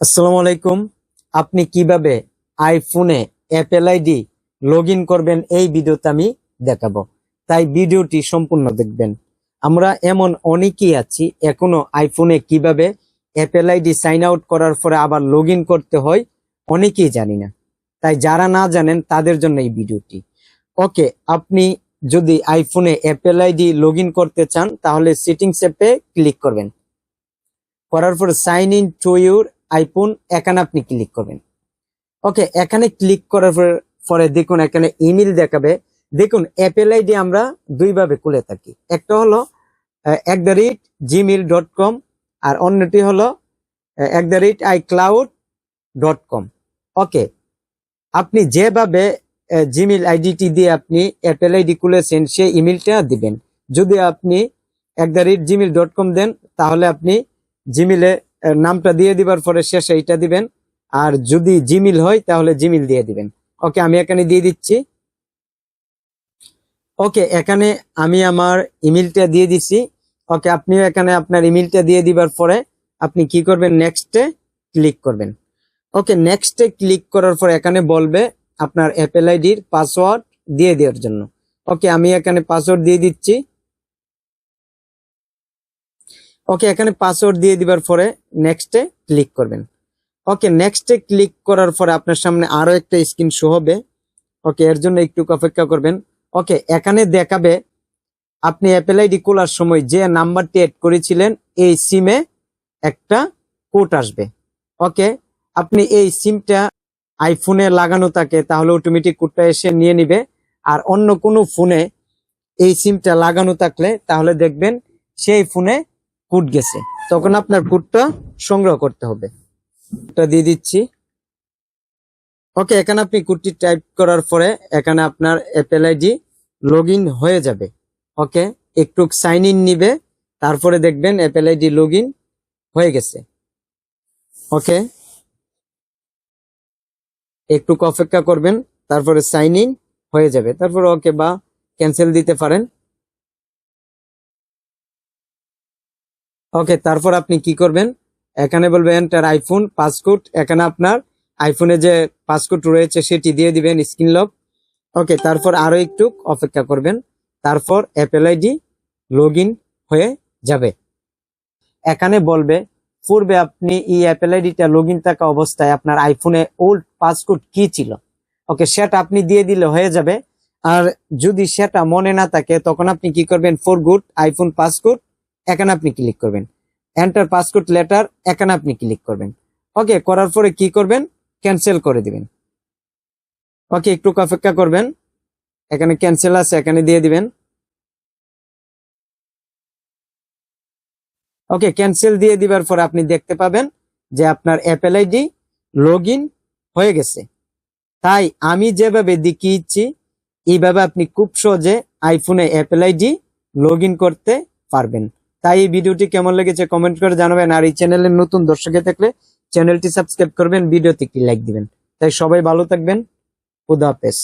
আসসালামু আলাইকুম। আপনি কীভাবে আইফোনে অ্যাপেল আইডি লগ করবেন এই ভিডিওতে আমি দেখাবো। তাই ভিডিওটি সম্পূর্ণ দেখবেন। আমরা এমন অনেকেই আছি, এখনও আইফোনে কীভাবে অ্যাপেল আইডি সাইন আউট করার পরে আবার লগ করতে হয়, অনেকেই জানি না। তাই যারা না জানেন, তাদের জন্য এই ভিডিওটি। ওকে, আপনি যদি আইফোনে অ্যাপেল আইডি লগ করতে চান, তাহলে সেটিংস অ্যাপে ক্লিক করবেন। করার পর sign in to your iPhone এখানে আপনি ক্লিক করবেন। ওকে এখানে ক্লিক করার পর- দেখুন এখানে ইমেল দেখাবে। দেখুন অ্যাপেল আইডি আমরা দুইভাবে খুলে থাকি। একটা হলো at the rate Gmail dot com আর অন্যটি হলো at the rate iCloud dot com okay আপনি যেভাবে জিমেল আইডিটি দিয়ে আপনি অ্যাপেল আইডি খুলেছেন, সেই ইমেলটা দিবেন। যদি আপনি at the rate Gmail dot com দেন, তাহলে আপনি জিমেলে নামটা দিয়ে দিবার পরে শেষে এইটা দিবেন। আর যদি জিমিল হয়, তাহলে জিমিল দিয়ে দিবেন। ওকে, আমি এখানে দিয়ে দিচ্ছি। ওকে, এখানে আমি আমার ইমেলটা দিয়ে দিছি। ওকে, আপনিও এখানে আপনার ইমেলটা দিয়ে দিবার পরে আপনি কি করবেন? নেক্সটে ক্লিক করবেন। ওকে নেক্সটে ক্লিক করার পর এখানে বলবে আপনার অ্যাপেল আইডির পাসওয়ার্ড দিয়ে দেওয়ার জন্য। ওকে, আমি এখানে পাসওয়ার্ড দিয়ে দিচ্ছি। ওকে এখানে পাসওয়ার্ড দিয়ে দিবার পরে নেক্সটে ক্লিক করবেন। ওকে নেক্সটে ক্লিক করার পরে আপনার সামনে আরও একটা স্ক্রিন শো হবে। ওকে এর জন্য একটু অপেক্ষা করবেন। ওকে এখানে দেখাবে, আপনি অ্যাপেল আইডি খোলার সময় যে নাম্বারটি অ্যাড করেছিলেন, এই সিমে একটা কোড আসবে। ওকে আপনি এই সিমটা আইফোনে লাগানো থাকে, তাহলে অটোমেটিক কোডটা এসে নিয়ে নিবে। আর অন্য কোনো ফোনে এই সিমটা লাগানো থাকলে, তাহলে দেখবেন সেই ফোনে কোড গেছে, তখন আপনার কুটটা সংগ্রহ করতে হবে। এটা দিয়ে দিচ্ছি। ওকে, এখানে আপনি কোডটি টাইপ করার পরে এখানে আপনার অ্যাপেল আইডি লগ হয়ে যাবে। ওকে, একটু সাইন ইন নিবে, তারপরে দেখবেন অ্যাপেল আইডি লগ হয়ে গেছে। ওকে, একটু অপেক্ষা করবেন, তারপরে সাইন ইন হয়ে যাবে। তারপর ওকে বা ক্যান্সেল দিতে পারেন। ওকে, তারপর আপনি কি করবেন? এখানে বলবে এন্টার আইফোন পাসকোড এখানে আপনার আইফোনে যে পাসকোড রয়েছে, সেটি দিয়ে দিবেন স্ক্রিন লক ওকে, তারপর আরও একটু অপেক্ষা করবেন। তারপর অ্যাপেল আইডি লগ হয়ে যাবে। এখানে বলবে, পূর্বে আপনি এই অ্যাপেল আইডিটা লগ থাকা অবস্থায় আপনার আইফোনে ওল্ড পাসকোড কি ছিল? ওকে, সেটা আপনি দিয়ে দিলে হয়ে যাবে। আর যদি সেটা মনে না থাকে, তখন আপনি কি করবেন? ফর গুড আইফোন পাসকোড এখানে আপনি ক্লিক করবেন। এন্টার পাসকোড লেটার এখানে আপনি ক্লিক করবেন। ওকে করার পরে কি করবেন? ক্যান্সেল করে দিবেন। ওকে একটু অপেক্ষা করবেন। এখানে ক্যান্সেল আছে, এখানে দিয়ে দিবেন। ওকে ক্যান্সেল দিয়ে দিবার পরে আপনি দেখতে পাবেন যে আপনার অ্যাপেল আইডি লগ হয়ে গেছে। তাই আমি যেভাবে দেখিয়েছি, এইভাবে আপনি খুব সহজে আইফোনে অ্যাপেল আইডি লগ করতে পারবেন। তাই এই ভিডিওটি কেমন লেগেছে কমেন্ট করে জানাবেন। আর এই চ্যানেলের নতুন দর্শকে থাকলে চ্যানেলটি সাবস্ক্রাইব করবেন, ভিডিওতে কি লাইক দিবেন। তাই সবাই ভালো থাকবেন। খুদা হাফেজ।